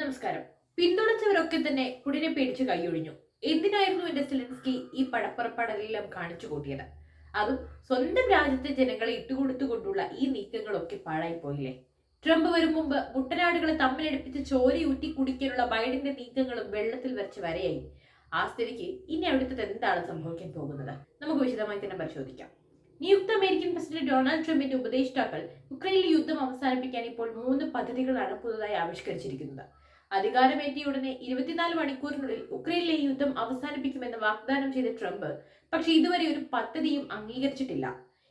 നമസ്കാരം. പിന്തുണച്ചവരൊക്കെ തന്നെ പുടിനെ പേടിച്ച് കൈയൊഴിഞ്ഞു. എന്തിനായിരുന്നു എന്റെ സിലൻസ്കി ഈ പടപ്പുറപ്പാടെല്ലാം കാണിച്ചു കൂട്ടിയത്? അതും സ്വന്തം രാജ്യത്തെ ജനങ്ങളെ ഇട്ടുകൊടുത്തുകൊണ്ടുള്ള ഈ നീക്കങ്ങളൊക്കെ പാഴായി പോയില്ലേ ട്രംപ് വരും മുമ്പ് മുട്ടനാടുകളെ തമ്മിലടുപ്പിച്ച് ചോരയൂറ്റി കുടിക്കാനുള്ള ബൈഡന്റെ നീക്കങ്ങളും വെള്ളത്തിൽ വരച്ച് വരെയായി. ആ സ്ഥിതിക്ക് ഇനി അവിടുത്തെ എന്താണ് സംഭവിക്കാൻ പോകുന്നത്? നമുക്ക് വിശദമായി തന്നെ പരിശോധിക്കാം. നിയുക്ത അമേരിക്കൻ പ്രസിഡന്റ് ഡൊണാൾഡ് ട്രംപിന്റെ ഉപദേഷ്ടാക്കൾ യുക്രൈനിൽ യുദ്ധം അവസാനിപ്പിക്കാൻ ഇപ്പോൾ മൂന്ന് പദ്ധതികളാണ് പുതുതായി ആവിഷ്കരിച്ചിരിക്കുന്നത്. അധികാരമേറ്റിയ ഉടനെ ഇരുപത്തിനാല് മണിക്കൂറിനുള്ളിൽ ഉക്രൈനിലെ യുദ്ധം അവസാനിപ്പിക്കുമെന്ന് വാഗ്ദാനം ചെയ്ത ട്രംപ് പക്ഷേ ഇതുവരെ ഒരു പദ്ധതിയും അംഗീകരിച്ചിട്ടില്ല.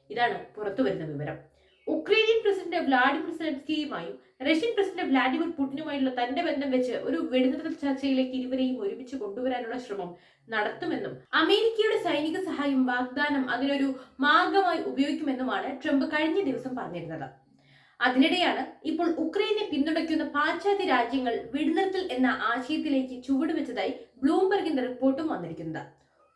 ഇതാണ് പുറത്തുവരുന്ന വിവരം. ഉക്രൈനിയൻ പ്രസിഡന്റ് വ്ളാഡിമിർ സെലൻസ്കിയുമായും റഷ്യൻ പ്രസിഡന്റ് വ്ളാഡിമിർ പുടിനുമായുള്ള തന്റെ ബന്ധം വെച്ച് ഒരു വെടിനിർത്തൽ ചർച്ചയിലേക്ക് ഇരുവരെയും ഒരുമിച്ച് കൊണ്ടുവരാനുള്ള ശ്രമം നടത്തുമെന്നും അമേരിക്കയുടെ സൈനിക സഹായം വാഗ്ദാനം അതിനൊരു മാർഗമായി ഉപയോഗിക്കുമെന്നുമാണ് ട്രംപ് കഴിഞ്ഞ ദിവസം പറഞ്ഞിരുന്നത്. അതിനിടെയാണ് ഇപ്പോൾ ഉക്രൈനെ പിന്തുണയ്ക്കുന്ന പാശ്ചാത്യ രാജ്യങ്ങൾ വെടിനിർത്തൽ എന്ന ആശയത്തിലേക്ക് ചുവടുവെച്ചതായി ബ്ലൂംബർഗിന്റെ റിപ്പോർട്ടും വന്നിരിക്കുന്നത്.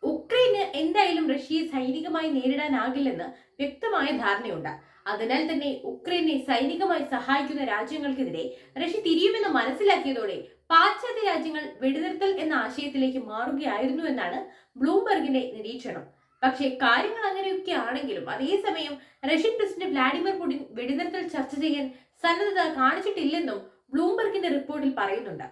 ഉക്രൈന് എന്തായാലും റഷ്യയെ സൈനികമായി നേരിടാനാകില്ലെന്ന് വ്യക്തമായ ധാരണയുണ്ട്. അതിനാൽ തന്നെ ഉക്രൈനെ സൈനികമായി സഹായിക്കുന്ന രാജ്യങ്ങൾക്കെതിരെ റഷ്യ തിരിയുമെന്ന് മനസ്സിലാക്കിയതോടെ പാശ്ചാത്യ രാജ്യങ്ങൾ വെടിനിർത്തൽ എന്ന ആശയത്തിലേക്ക് മാറുകയായിരുന്നു എന്നാണ് ബ്ലൂംബർഗിന്റെ നിരീക്ഷണം. പക്ഷേ കാര്യങ്ങൾ അങ്ങനെയൊക്കെ ആണെങ്കിലും അതേസമയം റഷ്യൻ പ്രസിഡന്റ് വ്ലാഡിമിർ പുടിൻ വെടിനിർത്തൽ ചർച്ച ചെയ്യാൻ സന്നദ്ധത കാണിച്ചിട്ടില്ലെന്നും ബ്ലൂംബർഗിന്റെ റിപ്പോർട്ടിൽ പറയുന്നുണ്ട്.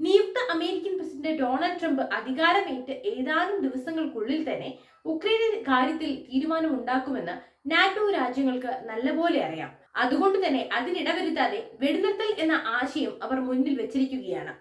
നിയുക്ത അമേരിക്കൻ പ്രസിഡന്റ് ഡൊണാൾഡ് ട്രംപ് അധികാരമേറ്റ് ഏതാനും ദിവസങ്ങൾക്കുള്ളിൽ തന്നെ ഉക്രൈനിൽ കാര്യത്തിൽ തീരുമാനമുണ്ടാക്കുമെന്ന് നാറ്റോ രാജ്യങ്ങൾക്ക് നല്ലപോലെ അറിയാം. അതുകൊണ്ട് തന്നെ അതിനിടവരുത്താതെ വെടിനിർത്തൽ എന്ന ആശയം അവർ മുന്നിൽ വെച്ചിരിക്കുകയാണ്.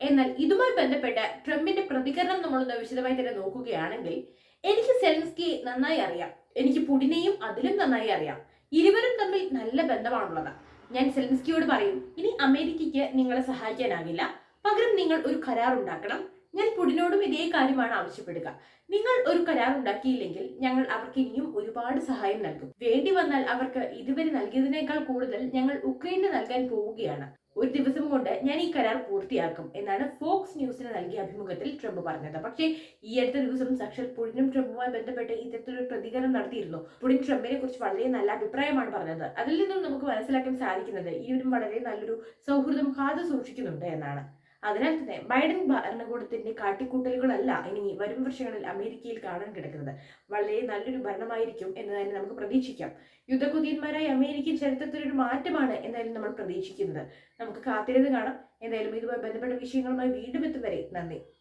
എന്നാൽ ഇതുമായി ബന്ധപ്പെട്ട് ട്രംപിന്റെ പ്രതികരണം നമ്മളൊന്ന് വിശദമായി തന്നെ നോക്കുകയാണെങ്കിൽ എനിക്ക് സെലൻസ്കിയെ നന്നായി അറിയാം. എനിക്ക് പുടിനെയും അതിലും നന്നായി അറിയാം. ഇരുവരും തമ്മിൽ നല്ല ബന്ധമാണുള്ളത്. ഞാൻ സെലൻസ്കിയോട് പറയും ഇനി അമേരിക്കയ്ക്ക് നിങ്ങളെ സഹായിക്കാനാകില്ല പകരം നിങ്ങൾ ഒരു കരാർ ഉണ്ടാക്കണം ഞാൻ പുടിനോടും ഇതേ കാര്യമാണ് ആവശ്യപ്പെടുക. നിങ്ങൾ ഒരു കരാർ ഉണ്ടാക്കിയില്ലെങ്കിൽ ഞങ്ങൾ അവർക്ക് ഇനിയും ഒരുപാട് സഹായം നൽകും. വേണ്ടി വന്നാൽ അവർക്ക് ഇതുവരെ നൽകിയതിനേക്കാൾ കൂടുതൽ ഞങ്ങൾ ഉക്രൈന് നൽകാൻ പോവുകയാണ്. ഒരു ദിവസം കൊണ്ട് ഞാൻ ഈ കരാർ പൂർത്തിയാക്കും എന്നാണ് ഫോക്സ് ന്യൂസിന് നൽകിയ അഭിമുഖത്തിൽ ട്രംപ് പറഞ്ഞത്. പക്ഷേ ഈ അടുത്ത ദിവസം സാക്ഷാൽ പുടിനും ട്രംപുമായി ബന്ധപ്പെട്ട് ഇത്തരത്തിലൊരു പ്രതികരണം നടത്തിയിരുന്നു. പുടിൻ ട്രംപിനെ കുറിച്ച് വളരെ നല്ല അഭിപ്രായമാണ് പറഞ്ഞത്. അതിൽ നിന്നും നമുക്ക് മനസ്സിലാക്കാൻ സാധിക്കുന്നത് ഇരുവരും വളരെ നല്ലൊരു സൗഹൃദം കാത്തു സൂക്ഷിക്കുന്നുണ്ട് എന്നാണ്. അതിനാൽ തന്നെ ബൈഡൻ ഭരണകൂടത്തിന്റെ കാട്ടിക്കൂട്ടലുകളല്ല ഇനി വരും വർഷങ്ങളിൽ അമേരിക്കയിൽ കാണാൻ കിടക്കുന്നത്. വളരെ നല്ലൊരു ഭരണമായിരിക്കും എന്ന് തന്നെ നമുക്ക് പ്രതീക്ഷിക്കാം. യുദ്ധകുതിന്മാരായി അമേരിക്കൻ ചരിത്രത്തിൽ ഒരു മാറ്റമാണ് എന്തായാലും നമ്മൾ പ്രതീക്ഷിക്കുന്നത്. നമുക്ക് കാത്തിരുന്ന് കാണാം. എന്തായാലും ഇതുമായി ബന്ധപ്പെട്ട വിഷയങ്ങളുമായി വീണ്ടും എത്തും വരെ. നന്ദി.